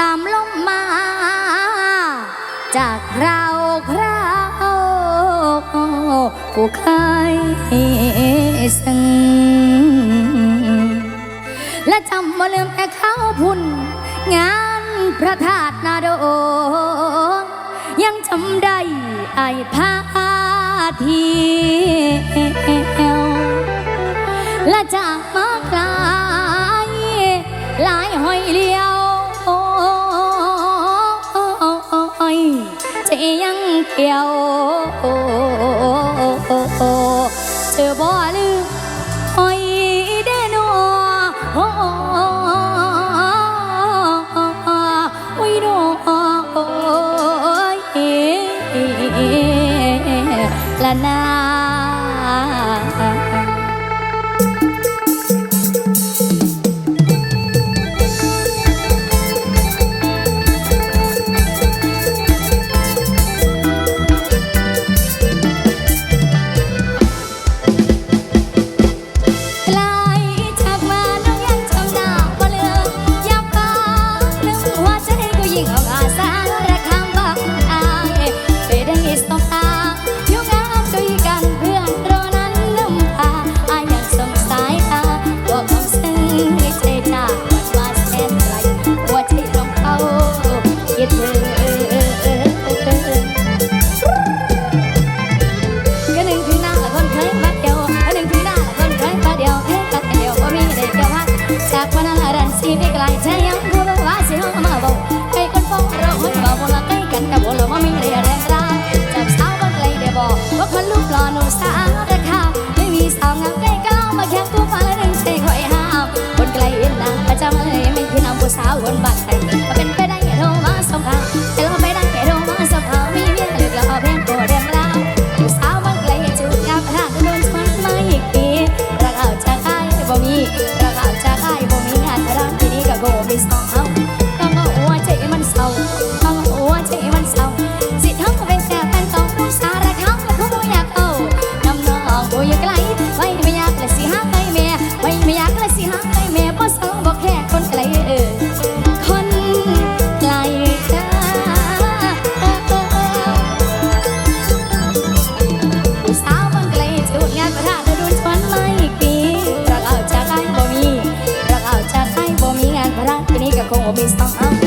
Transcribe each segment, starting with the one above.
ตามลมมา จากเราคราผู้เคยสั่งและจำมาลืมแต่เขาพุ่น งานพระธาตุนาโด ยังจำได้ไอ้พาทีและจากมาไกลหลายหอยเลีย ยังเกี่ยวเจอบ่ลื Chicago. always on homens a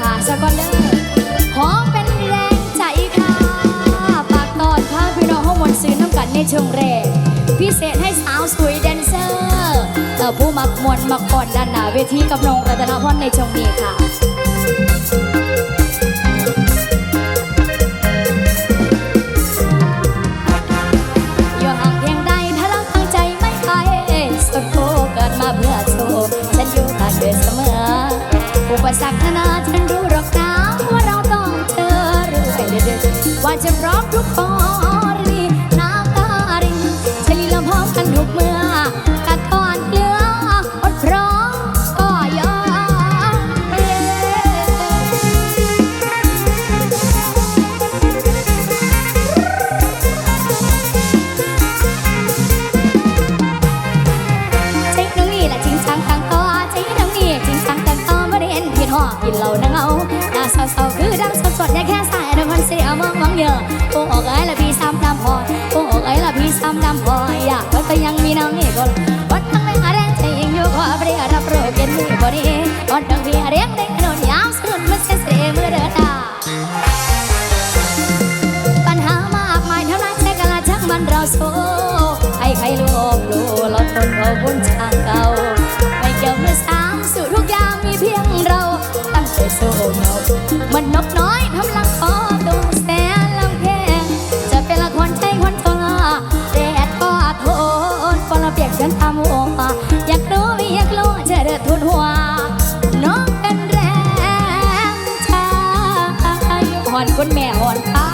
ทาสะก่อนเด้อขอเป็นแรงใจค่ะปากตอนพาพี่น้องห้องมนซื้อน้ำกันในช่วงแรกพิเศษให้สาวสวยแดนเซอร์เต่าผู้มักมวนมักก่อนด้านหน้าเวทีกับน้องรัตนพรในช่วงนี้ค่ะเกิดมาเพื่อโชว์ฉันอยู่ทางเดินเสมออุปสรรคนา ว่าจะพร้อมทุกคน เยอะโอ้ออกไอ้ละพี่ซ้ำดำพอยโอ้ออกไอ้ละพี่ซ้ำดำพอยอยากวัดไปยังมีน้อนี่กลวัดทั้งไม่อาแรงใจยังอยู่ขอปรียารับโรกินมือบริวัดทั้งพี่อาแรงได้กนอนยาวสุดมันเสียเสมื่อเดือดาปัญหามากมายเท่านั้นแต่กะละชักมันเราโซให้ใครรู้อกรู้เราทนเอาบุญทางเก่าไม่เกี่ยวเมื่อสามสู่ทุกอย่างมีเพียงเราตั้งใจโซเงา อ่อนแม่อ่อนป้า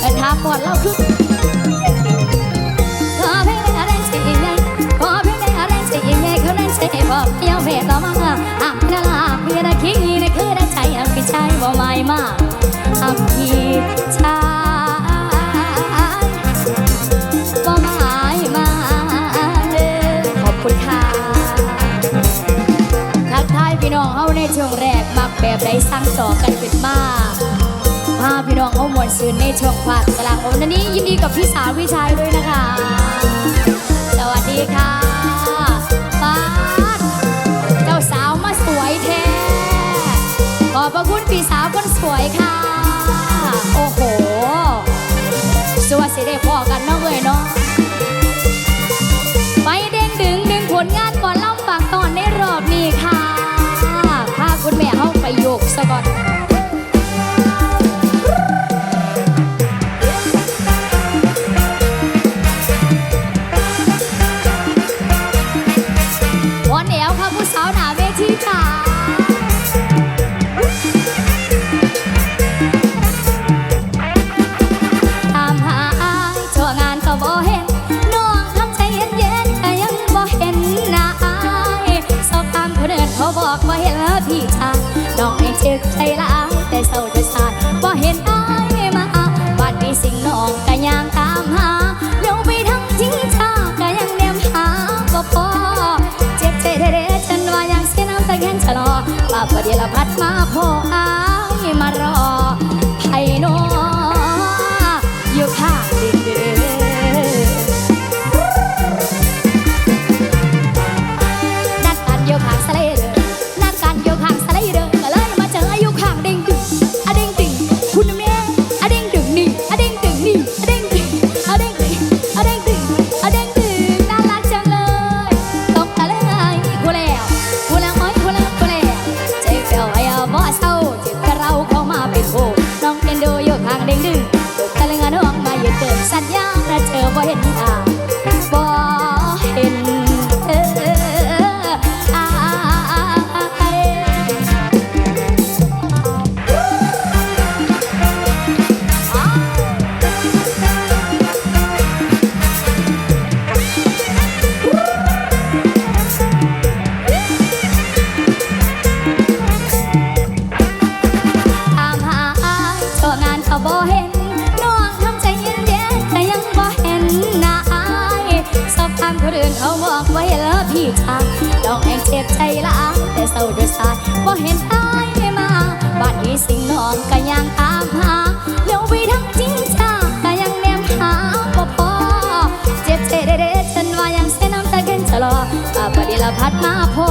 เออทาก่อนเล่าคือขอเพียงได้อะไรสิยิ่งใหญ่ขอเพียงได้อะไรสิยิ่งใหญ่เขานั้นใช่บอกเดียวเพต่อมาอะนาลาเพียระคิงนี่คือได้ใจอะพี่ชายบ่ไม่มาอะพี่ชายบ่ไม่มาขอบคุณค่ะทักทายพี่น้องเฮาในช่วงแรกมักแบบใดสร้างต่อกันขึ้นมาก พาพี่น้องเอาหมวลซื่นในช่วงภาคกลางวันนี้ยินดีกับพี่สาวพี่ชายด้วยนะคะ สวัสดีค่ะป้าเจ้าสาวมาสวยแท้ขอบพระคุณพี่สาวคนสวยค่ะ โอ้โหสวัสดีได้พอกันเนาะเอ้ยเนาะ บ่เห็นน้องทำใจเย็นๆแต่ยังบ่เห็นหน้าอายสอบตามคนอื่นเขาบอกว่าเห็นแล้วพี่ชายน้องไม่เจ็บใจหลายแต่เศร้าจะสายบ่เห็นอายมาบัดนี้สิ่งน้องก็ยังตามหาเลี้ยวไปทั้งทิ้งชาก็ยังแนมหาบ่พอเจ็บใจเด้ๆฉันว่ายังเสียน้ำตาแค้นชะลอว่าประเดี๋ยวละพัดมาพอ เห็นแล้วพี่ชายน้องเองเจ็บใจลาแต่เศร้าด้วยสายบ่เห็นอายมาบ้านนี้สิ่งน้องก็ยังตามหาเลี้ยวไปทั้งจริงจ้าก็ยังแนมหาบ่พอเจ็บใจเด้ๆฉันว่ายังเส้นน้ำตาเกินชะลอป่าประเดี๋ยวละพัดมาพอ